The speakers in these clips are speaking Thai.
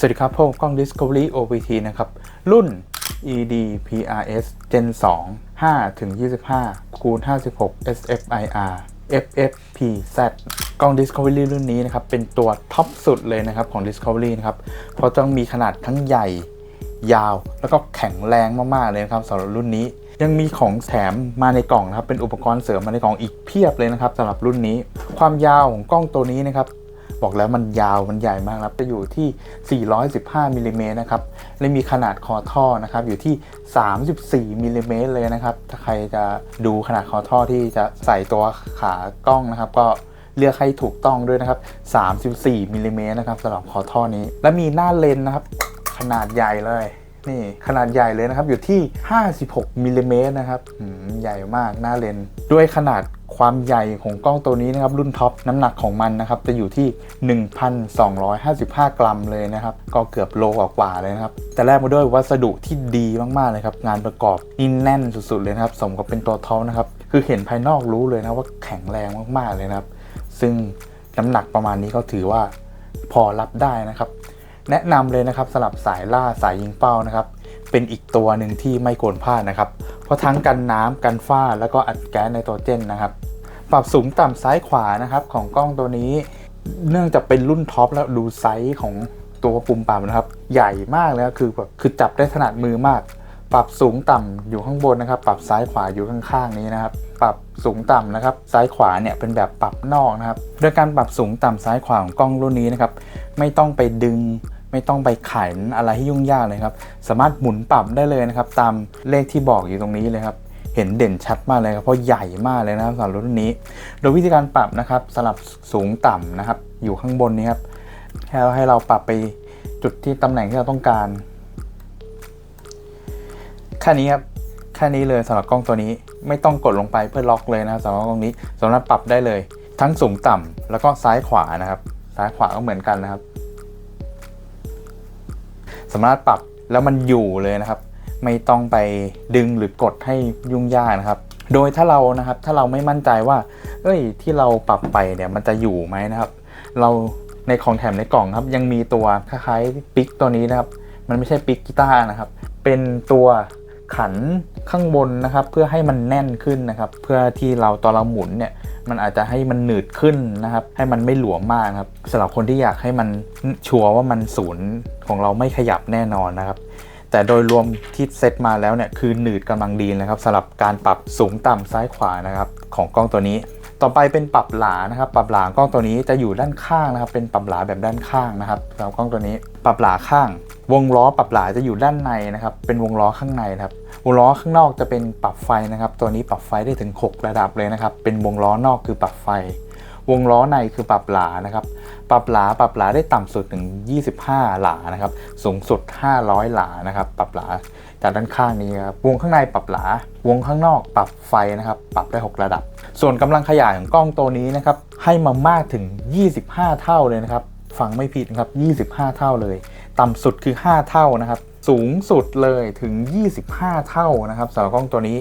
สวัสดีครับพบกับกล้อง Discovery OPT นะครับ รุ่น ED PRS Gen 2 5ถึง25 คูณ 56 SFIR FFPZ กล้อง Discovery รุ่นนี้นะครับ เป็นตัวท็อปสุดเลยนะครับของ Discovery นะครับ เพราะต้องมีขนาดทั้งใหญ่ยาว แล้วก็แข็งแรงมาก ๆ เลยนะครับสำหรับรุ่นนี้ ยังมีของแถมมาในกล่องนะครับ เป็นอุปกรณ์เสริมมาในกล่องอีกเพียบเลยนะครับสำหรับรุ่นนี้ ความยาวของกล้องตัวนี้นะครับ บอกแล้วมันยาวมันใหญ่มากครับ จะอยู่ที่ 415มิลลิเมตรนะครับ และมีขนาดคอท่อนะครับ อยู่ที่ 34มิลลิเมตรเลยนะครับ ถ้าใครจะดูขนาดคอท่อที่จะใส่ตัวขากล้องนะครับ ก็เลือกให้ถูกต้องด้วยนะครับ 34มิลลิเมตรนะครับสำหรับคอท่อนี้ และมีหน้าเลนส์นะครับ ขนาดใหญ่เลย นี่ขนาดใหญ่เลยนะครับ อยู่ที่ 56มิลลิเมตรนะครับใหญ่มากหน้าเลนด้วยขนาดความใหญ่ของกล้องตัวนี้นะครับ รุ่นท็อปน้ำหนักของมันนะครับ จะอยู่ที่ 1,255 กรัมเลยนะครับ ก็เกือบโลกว่าเลยนะครับ แต่แรกมาด้วยวัสดุที่ดีมากๆเลยครับ งานประกอบนี่แน่นสุดๆเลยนะครับ สมกับเป็นตัวท็อปนะครับ คือเห็นภายนอกรู้เลยนะว่าแข็งแรงมากๆเลยนะครับ ซึ่งน้ำหนักประมาณนี้ก็ถือว่าพอรับได้นะครับ แนะนำเลยนะครับสำหรับสายล่าสายยิงเป้านะครับ เป็นอีกตัวหนึ่งที่ไม่ควรพลาดนะครับ เพราะทั้งกันน้ำกันฝ้าแล้วก็อัดแก๊สไนโตรเจนนะครับ ปรับสูงต่ำซ้ายขวานะครับของกล้องตัวนี้ เนื่องจากเป็นรุ่นท็อปแล้วดูไซส์ของตัวปุ่มปรับนะครับ ใหญ่มากเลยคือแบบคือจับได้ถนัดมือมาก ปรับสูงต่ำอยู่ข้างบนนะครับ ปรับซ้ายขวาอยู่ข้างๆนี้นะครับ ปรับสูงต่ำนะครับ ซ้ายขวาเนี่ยเป็นแบบปรับนอกนะครับโดยการปรับสูงต่ำซ้ายขวาของกล้องรุ่นนี้นะครับ ไม่ต้องไปดึง ไม่ต้องไปไขนอะไรที่ยุ่งยากเลยครับ สามารถหมุนปรับได้เลยนะครับ ตามเลขที่บอกอยู่ตรงนี้เลยครับ เห็นเด่นชัดมากเลยครับ เพราะใหญ่มากเลยนะครับสำหรับรุ่นนี้ โดยวิธีการปรับนะครับสลับสูงต่ำนะครับ อยู่ข้างบนนี้ครับให้ให้เราปรับไปจุดที่ตำแหน่งที่เราต้องการแค่นี้ครับแค่นี้เลยสำหรับกล้องตัวนี้ไม่ต้องกดลงไปเพื่อล็อกเลยนะครับสำหรับกล้องนี้สามารถปรับได้เลย ทั้งสูงต่ำแล้วก็ซ้ายขวานะครับ ซ้ายขวาก็เหมือนกันนะครับ สามารถปรับแล้วมันอยู่เลยนะครับ ไม่ต้องไปดึงหรือกดให้ยุ่งยากนะครับ โดยถ้าเรานะครับถ้าเราไม่มั่นใจว่า เอ้ยที่เราปรับไปเนี่ยมันจะอยู่ไหมนะครับ เราในของแถมในกล่องครับ ยังมีตัวคล้ายๆปิกตัวนี้นะครับ มันไม่ใช่ปิกกีตาร์นะครับ เป็นตัวขันข้างบนนะครับ เพื่อให้มันแน่นขึ้นนะครับ เพื่อที่เราตอนเราหมุนเนี่ย มันอาจจะให้มันหนืดขึ้นนะครับ ให้มันไม่หลวมมากครับสำหรับคนที่อยากให้มันชัวร์ว่ามันศูนย์ของเราไม่ขยับแน่นอนนะครับ แต่โดยรวมที่เซตมาแล้วเนี่ยคือหนืดกำลังดีนะครับสำหรับการปรับสูงต่ำซ้ายขวานะครับของกล้องตัวนี้ต่อไปเป็นปรับหลานะครับ ปรับหลากล้องตัวนี้จะอยู่ด้านข้างนะครับ เป็นปรับหลาแบบด้านข้างนะครับสำหรับกล้องตัวนี้ ปรับหลาข้าง วงล้อปรับหลาจะอยู่ด้านในนะครับ เป็นวงล้อข้างในนะครับ วงล้อข้างนอกจะเป็นปรับไฟนะครับ ตัวนี้ปรับไฟได้ถึง 6 ระดับเลยนะครับ เป็นวงล้อนอกคือปรับไฟ วงล้อในคือปรับหลานะครับ ปรับหลาปรับหลาได้ต่ำสุดถึง 25 หลานะครับ สูงสุด 500 หลานะครับ ปรับหลาจากด้านข้างนี้ครับวงข้างในปรับหลา วงข้างนอกปรับไฟนะครับ ปรับได้ 6 ระดับ ส่วนกำลังขยายของกล้องตัวนี้นะครับ ให้มามากถึง 25 เท่าเลยนะครับ ฟังไม่ผิดนะครับ 25 เท่าเลย ต่ำสุดคือ 5 เท่านะครับ สูงสุดเลยถึง 25 เท่านะครับสำหรับกล้องตัวนี้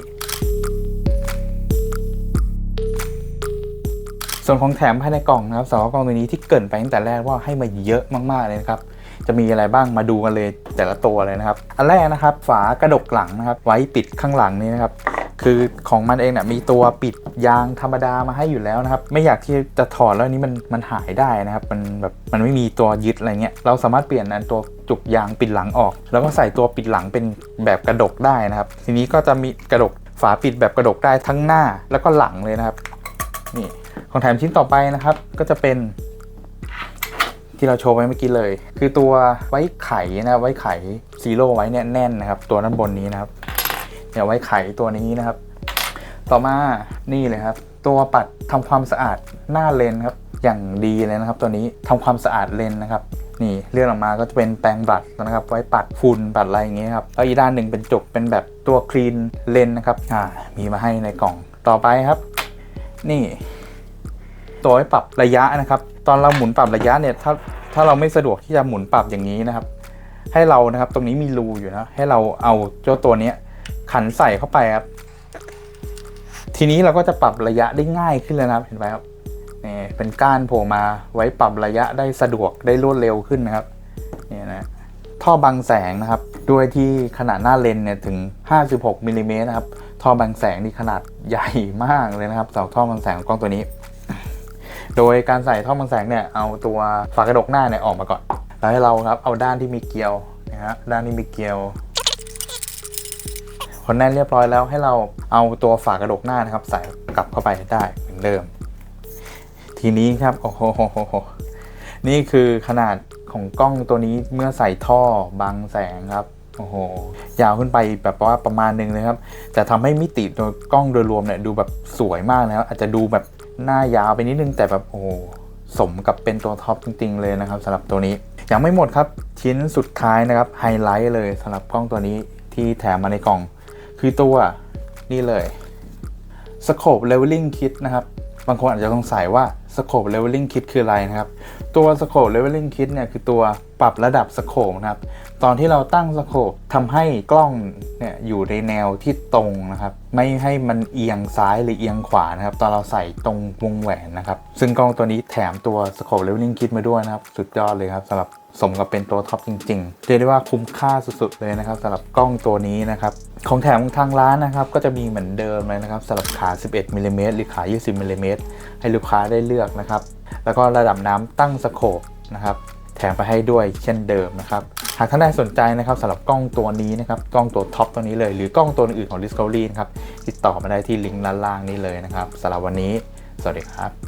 ส่วนของแถมภายในกล่องนะครับสำหรับกล้องตัวนี้ที่เกินไปตั้งแต่แรกว่าให้มาเยอะมากๆเลยนะครับจะมีอะไรบ้างมาดูกันเลยแต่ละตัวเลยนะครับ อันแรกนะครับ ฝากระดกหลังนะครับ ไว้ปิดข้างหลังนี้นะครับ คือของมันเองเนี่ยมีตัวปิดยางธรรมดามาให้อยู่แล้วนะครับ ไม่อยากที่จะถอดแล้วนี้มันมันหายได้นะครับ มันแบบมันไม่มีตัวยึดอะไรเงี้ย เราสามารถเปลี่ยนอันตัวจุกยางปิดหลังออก แล้วก็ใส่ตัวปิดหลังเป็นแบบกระดกได้นะครับ ทีนี้ก็จะมีกระดกฝาปิดแบบกระดกได้ทั้งหน้าแล้วก็หลังเลยนะครับ นี่ของแถมชิ้นต่อไปนะครับ ก็จะเป็นที่เราโชว์ไว้เมื่อกี้เลย คือตัวไว้ไขนะไว้ไขซีโร่ไว้เนี่ยแน่นนะครับ ตัวด้านบนนี้นะครับ เนี่ยไว้ไขตัวนี้นะครับ ต่อมานี่เลยครับ ตัวปัดทำความสะอาดหน้าเลนครับอย่างดีเลยนะครับ ตัวนี้ทำความสะอาดเลนนะครับนี่เลื่อนออกมาก็จะเป็นแปรงบัดนะครับ ไว้ปัดฝุ่นปัดอะไรอย่างเงี้ยครับแล้วอีกด้านหนึ่งเป็นจุกเป็นแบบตัวคลีนเลนนะครับอ่ามีมาให้ในกล่องต่อไปครับ นี่ ตัวไว้ปรับระยะนะครับ ตอนเราหมุนปรับระยะเนี่ยถ้าถ้าเราไม่สะดวกที่จะหมุนปรับอย่างนี้นะครับ ให้เรานะครับตรงนี้มีรูอยู่นะให้เราเอาเจ้าตัวเนี้ย ขันใส่เข้าไปครับ ทีนี้เราก็จะปรับระยะได้ง่ายขึ้นเลยนะครับ เห็นไหมครับนี่เป็นก้านโผล่มาไว้ปรับระยะได้สะดวกได้รวดเร็วขึ้นนะครับนี่นะท่อบังแสงนะครับ ด้วยที่ขนาดหน้าเลนเนี่ยถึง 56มิลลิเมตรนะครับท่อบังแสงนี่ขนาดใหญ่มากเลยนะครับสำหรับท่อบังแสงของกล้องตัวนี้ โดยการใส่ท่อบังแสงเนี่ยเอาตัวฝากระดกหน้าเนี่ยออกมาก่อน แล้วให้เราครับเอาด้านที่มีเกลียวนะฮะด้านที่มีเกลียว อแน่นเรียบร้อยแล้วให้เราเอาตัวฝากระดกหน้านะครับ ใส่กลับเข้าไปได้เหมือนเดิม ทีนี้ครับโอ้โหนี่คือขนาดของกล้องตัวนี้เมื่อใส่ท่อบังแสงครับโอ้โหยาวขึ้นไปแบบว่าประมาณนึงเลยครับ แต่ทำให้มิติโดยกล้องโดยรวมเนี่ยดูแบบสวยมากนะครับอาจจะดูแบบหน้ายาวไปนิดนึงแต่แบบโอ้สมกับเป็นตัวท็อปจริง ๆ เลยนะครับสำหรับตัวนี้ ยังไม่หมดครับชิ้นสุดท้ายนะครับไฮไลท์เลยสำหรับกล้องตัวนี้ที่แถมมาในกล่อง คือตัวนี่เลย Scope Leveling Kit นะครับ บางคนอาจจะสงสัยว่า Scope Leveling Kit คืออะไรนะครับ ตัว Scope Leveling Kit เนี่ยคือตัวปรับระดับ Scope นะครับ ตอนที่เราตั้ง Scope ทำให้กล้องเนี่ยอยู่ในแนวที่ตรงนะครับ ไม่ให้มันเอียงซ้ายหรือเอียงขวานะครับ ตอนเราใส่ตรงวงแหวนนะครับ ซึ่งกล้องตัวนี้แถมตัว Scope Leveling Kit มาด้วยนะครับ สุดยอดเลยครับสำหรับสมกับเป็นตัวท็อปจริงๆ เรียกได้ว่าคุ้มค่าสุดๆเลยนะครับสำหรับกล้องตัวนี้นะครับของแถมของทางร้านนะครับก็จะมีเหมือนเดิมเลยนะครับสำหรับขา 11มิลลิเมตรหรือขา 20มิลลิเมตรให้ลูกค้าได้เลือกนะครับ แล้วก็ระดับน้ำตั้งสโคปนะครับ แถมไปให้ด้วยเช่นเดิมนะครับ หากท่านใดสนใจนะครับสำหรับกล้องตัวนี้นะครับ กล้องตัวท็อปตัวนี้เลย หรือกล้องตัวอื่นของ Discovery นะครับติดต่อมาได้ที่ลิงก์ด้านล่างนี้เลยนะครับสำหรับวันนี้ สวัสดีครับ